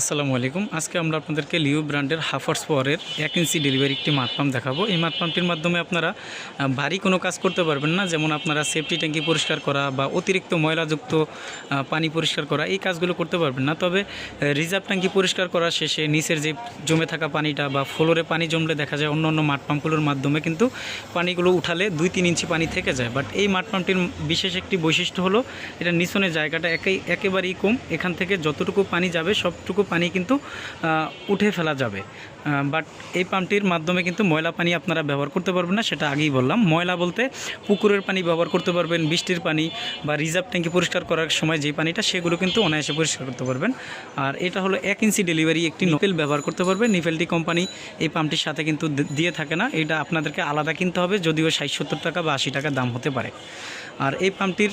আসসালামু আলাইকুম। আজকে আমরা আপনাদেরকে লিও ব্র্যান্ডের হাফার্স পাওয়ারের এক ইঞ্চি ডেলিভারি একটি মাঠ পাম্প দেখাবো। এই মাঠ পাম্পটির মাধ্যমে আপনারা ভারী কোনো কাজ করতে পারবেন না। যেমন আপনারা সেফটি ট্যাঙ্কি পরিষ্কার করা বা অতিরিক্ত ময়লাযুক্ত পানি পরিষ্কার করা, এই কাজগুলো করতে পারবেন না। তবে রিজার্ভ ট্যাঙ্কি পরিষ্কার করা শেষে নিচের যে জমে থাকা পানিটা বা ফ্লোরে পানি জমলে দেখা যায় অন্য অন্য মাঠ পাম্পগুলোর মাধ্যমে কিন্তু পানিগুলো উঠালে দুই তিন ইঞ্চি পানি থেকে যায়। বাট এই মাঠ পাম্পটির বিশেষ একটি বৈশিষ্ট্য হলো, এটা নিচনের জায়গাটা একেই একেবারেই কম। এখান থেকে যতটুকু পানি যাবে, সবটুকু পানি কিন্তু উঠে ফেলা যাবে। বাট এই পাম্পটির মাধ্যমে কিন্তু ময়লা পানি আপনারা ব্যবহার করতে পারবেন না, সেটা আগেই বললাম। ময়লা বলতে পুকুরের পানি ব্যবহার করতে পারবেন, বৃষ্টির পানি বা রিজার্ভ ট্যাঙ্কি পরিষ্কার করার সময় যে পানিটা, সেগুলো কিন্তু অনায়াসে পরিষ্কার করতে পারবেন। আর এটা হলো এক ইঞ্চি ডেলিভারি একটি নোপেল ব্যবহার করতে পারবেন। নিফেলটি কোম্পানি এই পাম্পটির সাথে কিন্তু দিয়ে থাকে না। এটা আপনাদেরকে আলাদা কিনতে হবে, যদিও ষাট সত্তর টাকা বা আশি টাকা দাম হতে পারে। আর এই পাম্পটির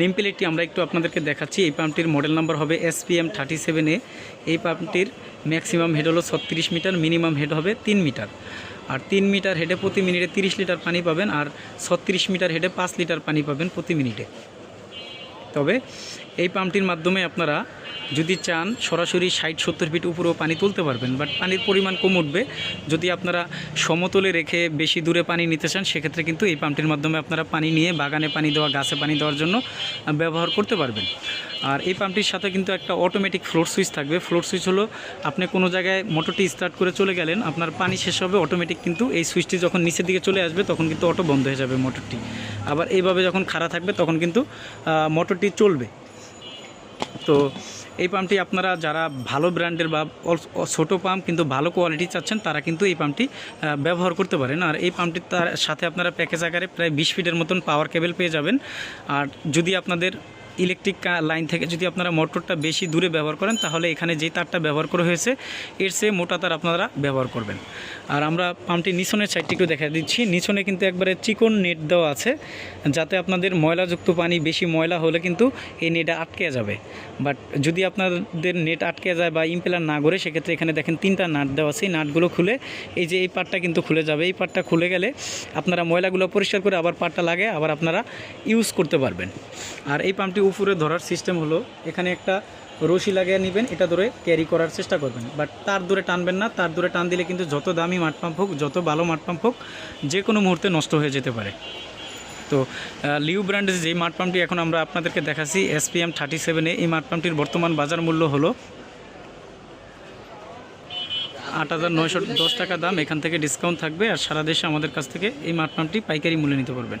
নেম প্লেটটি আমরা একটু আপনাদেরকে দেখাচ্ছি। এই পাম্পটির মডেল নাম্বার হবে এস পি এম থার্টি সেভেনে এই পাম্পটির ম্যাক্সিমাম হেড হলো ছত্রিশ মিটার মিনিমাম হেড হবে তিন মিটার। আর তিন মিটার হেডে প্রতি মিনিটে তিরিশ লিটার পানি পাবেন আর ছত্রিশ মিটার হেডে পাঁচ লিটার পানি পাবেন প্রতি মিনিটে। তবে এই পাম্পটির মাধ্যমে আপনারা যদি চান, সরাসরি ষাট, সত্তর ফিট উপরেও পানি তুলতে পারবেন বাট পানির পরিমাণ কম উঠবে। যদি আপনারা সমতলে রেখে বেশি দূরে পানি নিতে চান, সেক্ষেত্রে কিন্তু এই পাম্পটির মাধ্যমে আপনারা পানি নিয়ে বাগানে পানি দেওয়া, গাছে পানি দেওয়ার জন্য ব্যবহার করতে পারবেন। আর এই পাম্পটির সাথে কিন্তু একটা অটোমেটিক ফ্লোর সুইচ থাকবে। ফ্লোর সুইচ হলো, আপনি কোনো জায়গায় মোটরটি স্টার্ট করে চলে গেলেন, আপনার পানি শেষ হবে অটোমেটিক কিন্তু এই সুইচটি যখন নিচের দিকে চলে আসবে, তখন কিন্তু অটো বন্ধ হয়ে যাবে মোটরটি আবার এইভাবে যখন খাড়া থাকবে, তখন কিন্তু মোটরটি চলবে। তো এই পাম্পটি আপনারা যারা ভালো ব্র্যান্ডের বা ছোট পাম্প কিন্তু ভালো কোয়ালিটি চাচ্ছেন, তারা কিন্তু এই পাম্পটি ব্যবহার করতে পারেন। আর এই পাম্পটি তার সাথে আপনারা প্যাকেজ আকারে প্রায় বিশ ফিটের মতন পাওয়ার কেবল পেয়ে যাবেন। আর যদি আপনাদের ইলেকট্রিক লাইন থেকে যদি আপনারা মোটরটা বেশি দূরে ব্যবহার করেন, তাহলে এখানে যে তারটা ব্যবহার করা হয়েছে, এর চেয়ে মোটা তার আপনারা ব্যবহার করবেন। আর আমরা পাম্পটি নিচনের সাইডটি একটু দেখা দিচ্ছি। নিচনে কিন্তু একবারে চিকন নেট দেওয়া আছে, যাতে আপনাদের ময়লাযুক্ত পানি, বেশি ময়লা হলে কিন্তু এই নেটে আটকে যাবে। বাট যদি আপনাদের নেট আটকে যায় বা ইম্পেলার না করে সেক্ষেত্রে এখানে দেখেন তিনটা নাট দেওয়া আছে। এই নাটগুলো খুলে এই যে এই পাটটা কিন্তু খুলে যাবে। এই পাটটা খুলে গেলে আপনারা ময়লাগুলো পরিষ্কার করে আবার পাটটা লাগে আবার আপনারা ইউজ করতে পারবেন। আর এই পাম্পটি উপরে ধরার সিস্টেম হলো, এখানে একটা রশি লাগিয়ে নেবেন, এটা ধরে ক্যারি করার চেষ্টা করবেন। বাট তার দূরে টানবেন না, তার দূরে টান দিলে কিন্তু যত দামি মাঠ পাম্প হোক, যত ভালো মাঠ পাম্প হোক যে কোনো মুহূর্তে নষ্ট হয়ে যেতে পারে। তো লিউ ব্র্যান্ডের যে মাঠ পাম্পটি এখন আমরা আপনাদেরকে দেখাচ্ছি এসপিএম থার্টি সেভেনে এই মাঠ পাম্পটির বর্তমান বাজার মূল্য হলো আট হাজার নয়শো দশ টাকা দাম। এখান থেকে ডিসকাউন্ট থাকবে আর সারা দেশে আমাদের কাছ থেকে এই মাঠ পাম্পটি পাইকারি মূল্যে নিতে পারবেন।